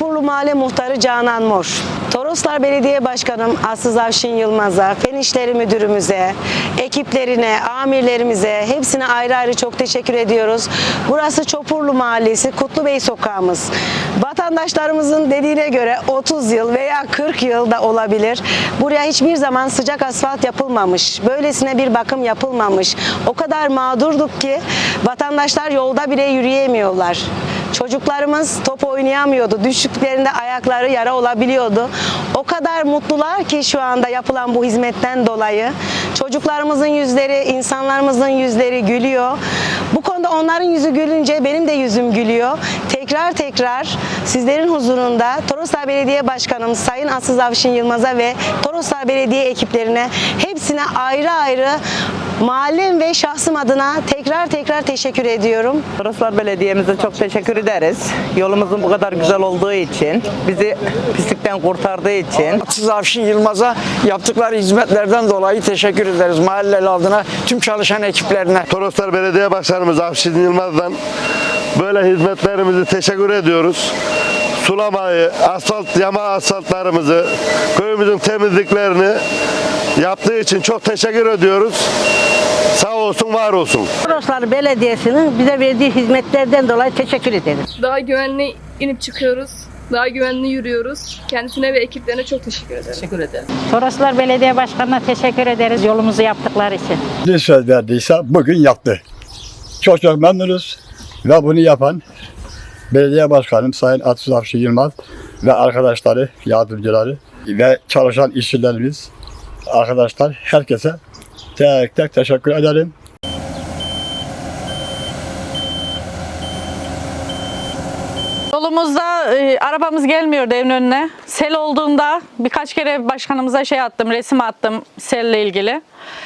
Çopurlu Mahalle Muhtarı Canan Mor, Toroslar Belediye Başkanım Aslı Avşin Yılmaz'a, Fen İşleri Müdürümüze, ekiplerine, amirlerimize hepsine ayrı ayrı çok teşekkür ediyoruz. Burası Çopurlu Mahallesi, Kutlubey Sokağımız. Vatandaşlarımızın dediğine göre 30 yıl veya 40 yıl da olabilir. Buraya hiçbir zaman sıcak asfalt yapılmamış. Böylesine bir bakım yapılmamış. O kadar mağdurduk ki vatandaşlar yolda bile yürüyemiyorlar. Çocuklarımız top oynayamıyordu. Düştüklerinde ayakları yara olabiliyordu. O kadar mutlular ki şu anda yapılan bu hizmetten dolayı. Çocuklarımızın yüzleri, insanlarımızın yüzleri gülüyor. Bu konuda onların yüzü gülünce benim de yüzüm gülüyor. Tekrar tekrar sizlerin huzurunda Toroslar Belediye Başkanım Sayın Asız Avşin Yılmaz'a ve Toroslar Belediye ekiplerine hepsine ayrı ayrı mahallem ve şahsım adına tekrar tekrar teşekkür ediyorum. Toroslar Belediye'mize çok teşekkür ederiz. Yolumuzun bu kadar güzel olduğu için, bizi pislikten kurtardığı için. Siz Avşin Yılmaz'a yaptıkları hizmetlerden dolayı teşekkür ederiz. Mahalleli adına tüm çalışan ekiplerine. Toroslar Belediye Başkanımız Afşin Yılmaz'dan böyle hizmetlerimizi teşekkür ediyoruz. Sulamayı, asfalt, yama asfaltlarımızı, köyümüzün temizliklerini yaptığı için çok teşekkür ediyoruz. Olsun, var olsun. Toroslar Belediyesi'nin bize verdiği hizmetlerden dolayı teşekkür ederiz. Daha güvenli inip çıkıyoruz. Daha güvenli yürüyoruz. Kendisine ve ekiplerine çok teşekkür ederim. Toroslar Belediye Başkanı'na teşekkür ederiz yolumuzu yaptıkları için. ne söz verdiyse bugün yaptı. Çok çok memnunuz ve bunu yapan belediye başkanım Sayın Atsız Afşi Yılmaz ve arkadaşları, yardımcıları ve çalışan işçilerimiz, arkadaşlar herkese tek tek teşekkür ederim. Yolumuzda e, arabamız gelmiyordu evin önüne. Sel olduğunda birkaç kere başkanımıza şey attım, resim attım selle ilgili.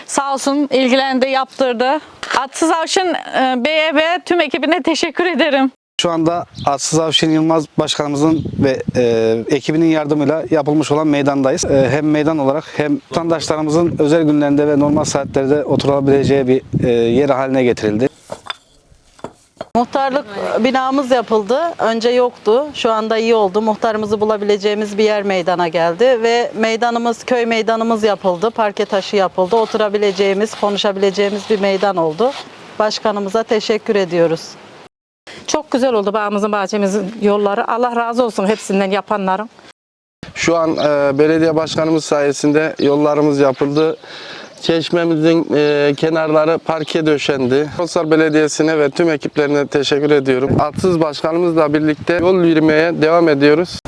Sağ olsun ilgilendi, yaptırdı. Atsız Avşın e, Bey'e ve tüm ekibine teşekkür ederim. Şu anda Atsız Avşin Yılmaz Başkanımızın ve e, ekibinin yardımıyla yapılmış olan meydandayız. E, hem meydan olarak hem vatandaşlarımızın özel günlerinde ve normal saatlerde oturabileceği bir e, yer haline getirildi. Muhtarlık binamız yapıldı. Önce yoktu. Şu anda iyi oldu. Muhtarımızı bulabileceğimiz bir yer meydana geldi ve meydanımız, köy meydanımız yapıldı. Parke taşı yapıldı. Oturabileceğimiz, konuşabileceğimiz bir meydan oldu. Başkanımıza teşekkür ediyoruz. Çok güzel oldu bağımızın, bahçemizin yolları. Allah razı olsun hepsinden yapanların. Şu an e, belediye başkanımız sayesinde yollarımız yapıldı. Çeşmemizin e, kenarları parke döşendi. Toroslar Belediyesi'ne ve tüm ekiplerine teşekkür ediyorum. Atsız başkanımızla birlikte yol yürümeye devam ediyoruz.